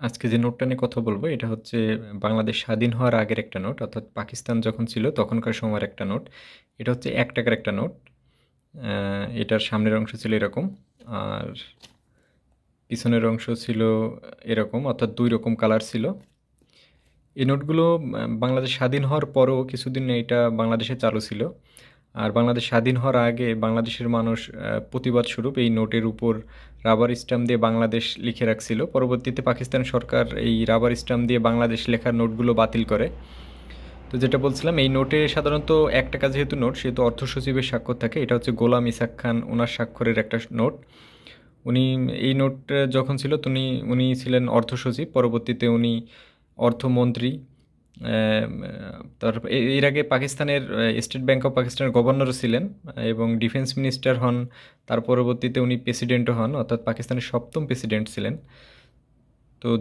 আজকে যে নোটটা নিয়ে কথা বলব, এটা হচ্ছে, বাংলাদেশ স্বাধীন হওয়ার আগের একটা নোট, অর্থাৎ পাকিস্তান যখন ছিল তখনকার সময়ের একটা নোট। এটা হচ্ছে এক টাকার একটা নোট। এটার সামনের অংশ ছিল এরকম, আর পিছনের অংশ ছিল এরকম, অর্থাৎ দুই রকম কালার ছিল। এই নোটগুলো বাংলাদেশ স্বাধীন হওয়ার পরও কিছুদিন এটা বাংলাদেশে চালু ছিল। আর বাংলাদেশ স্বাধীন হওয়ার আগে বাংলাদেশের মানুষ প্রতিবাদ স্বরূপ এই নোটের উপর রাবার স্ট্যাম্প দিয়ে বাংলাদেশ লিখে রাখছিল। পরবর্তীতে পাকিস্তান সরকার এই রাবার স্ট্যাম্প দিয়ে বাংলাদেশ লেখার নোটগুলো বাতিল করে। তো যেটা বলছিলাম, এই নোটে সাধারণত এক টাকা যেহেতু নোট, সেহেতু অর্থ সচিবের স্বাক্ষর থাকে। এটা হচ্ছে গোলাম ইসাক খান ওনার স্বাক্ষরের একটা নোট। উনি এই নোট যখন ছিল উনি উনি ছিলেন অর্থ সচিব। পরবর্তীতে উনি অর্থমন্ত্রী তারপর এর আগে পাকিস্তানের স্টেট ব্যাংক অফ পাকিস্তানের গভর্নরও ছিলেন এবং ডিফেন্স মিনিস্টার হন, তার পরবর্তীতে উনি প্রেসিডেন্টও হন, অর্থাৎ পাকিস্তানের সপ্তম প্রেসিডেন্ট ছিলেন।